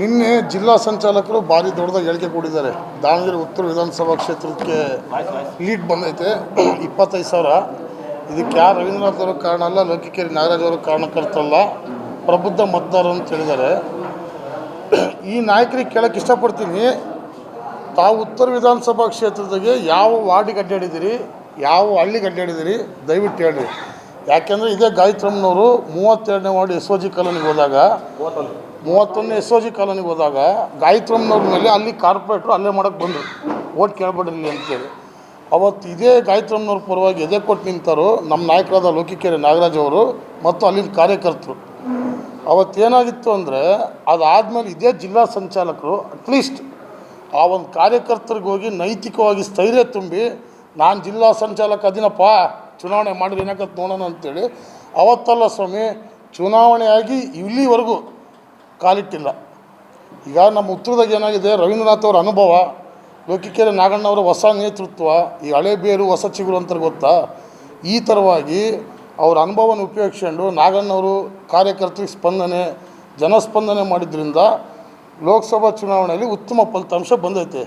ನಿನ್ನೆ ಜಿಲ್ಲಾ ಸಂಚಾಲಕರು ಭಾರಿ ದೊಡ್ಡದಾಗಿ ಹೇಳಿಕೆ ಕೊಟ್ಟಿದ್ದಾರೆ. ದಾವಣಗೆರೆ ಉತ್ತರ ವಿಧಾನಸಭಾ ಕ್ಷೇತ್ರಕ್ಕೆ ಲೀಡ್ ಬಂದೈತೆ. ಇಪ್ಪತ್ತೈದು ಸಾವಿರ. ಇದಕ್ಕೆ ಯಾರು ರವೀಂದ್ರನಾಥ್ ಅವರು ಕಾರಣ ಅಲ್ಲ, ಲೋಕಿಕೇರಿ ನಾಗರಾಜ್ ಅವರ ಕಾರಣಕರ್ತಲ್ಲ ಪ್ರಬುದ್ಧ ಮತದಾರರು ಅಂತ ಹೇಳಿದ್ದಾರೆ. ಈ ನಾಯಕರಿಗೆ ಕೇಳಕ್ಕೆ ಇಷ್ಟಪಡ್ತೀನಿ. ತಾವು ಉತ್ತರ ವಿಧಾನಸಭಾ ಕ್ಷೇತ್ರದಾಗೆ ಯಾವ ವಾರ್ಡಿಗೆ ಅಡ್ಡಾಡಿದ್ದೀರಿ, ಯಾವ ಹಳ್ಳಿಗೆ ಅಡ್ಡಾಡಿದ್ದೀರಿ, ದಯವಿಟ್ಟು ಹೇಳ್ರಿ. ಯಾಕೆಂದರೆ ಇದೇ ಗಾಯತ್ರಮ್ಮನವರು ಮೂವತ್ತೆರಡನೇ ವಾರ್ಡ್ ಎಸ್ ಒ ಜಿ ಕಾಲೋನಿಗೆ ಹೋದಾಗ, ಮೂವತ್ತೊಂದನೇ ಎಸ್ ಒ ಜಿ ಕಾಲೋನಿಗೆ ಹೋದಾಗ ಗಾಯತ್ರಮ್ಮನವ್ರ ಮೇಲೆ ಅಲ್ಲಿ ಕಾರ್ಪೊರೇಟ್ರು ಅಲ್ಲೇ ಮಾಡೋಕ್ಕೆ ಬಂದರು. ಓಟ್ ಕೇಳ್ಬಿಡ್ರಿ ಅಂತೇಳಿ ಅವತ್ತು ಇದೇ ಗಾಯತ್ರಮ್ಮನವ್ರ ಪರವಾಗಿ ಎದೆ ಕೊಟ್ಟು ನಿಂತರು ನಮ್ಮ ನಾಯಕರಾದ ಲೋಕಿಕೆರೆ ನಾಗರಾಜ್ ಅವರು ಮತ್ತು ಅಲ್ಲಿನ ಕಾರ್ಯಕರ್ತರು. ಅವತ್ತೇನಾಗಿತ್ತು ಅಂದರೆ, ಅದಾದಮೇಲೆ ಇದೇ ಜಿಲ್ಲಾ ಸಂಚಾಲಕರು ಅಟ್ಲೀಸ್ಟ್ ಆ ಒಂದು ಕಾರ್ಯಕರ್ತರಿಗೆ ಹೋಗಿ ನೈತಿಕವಾಗಿ ಸ್ಥೈರ್ಯ ತುಂಬಿ, ನಾನು ಜಿಲ್ಲಾ ಸಂಚಾಲಕ ಅದಿನಪ್ಪ ಚುನಾವಣೆ ಮಾಡಿದ್ರೆ ಏನಾಗತ್ತೆ ನೋಡೋಣ ಅಂತೇಳಿ, ಅವತ್ತಲ್ಲ ಸ್ವಾಮಿ, ಚುನಾವಣೆಯಾಗಿ ಇಲ್ಲಿವರೆಗೂ ಕಾಲಿಟ್ಟಿಲ್ಲ. ಈಗ ನಮ್ಮ ಉತ್ತರದಾಗ ಏನಾಗಿದೆ, ರವೀಂದ್ರನಾಥ್ ಅವರ ಅನುಭವ, ಲೋಕಿಕೆರೆ ನಾಗಣ್ಣವರ ಹೊಸ ನೇತೃತ್ವ, ಈ ಹಳೆ ಬೇರು ಹೊಸ ಚಿಗುರು ಅಂತ ಗೊತ್ತಾ? ಈ ಥರವಾಗಿ ಅವರ ಅನುಭವನ ಉಪಯೋಗಿಸ್ಕೊಂಡು ನಾಗಣ್ಣವರು ಕಾರ್ಯಕರ್ತರಿಗೆ ಸ್ಪಂದನೆ, ಜನಸ್ಪಂದನೆ ಮಾಡಿದ್ರಿಂದ ಲೋಕಸಭಾ ಚುನಾವಣೆಯಲ್ಲಿ ಉತ್ತಮ ಫಲಿತಾಂಶ ಬಂದೈತೆ.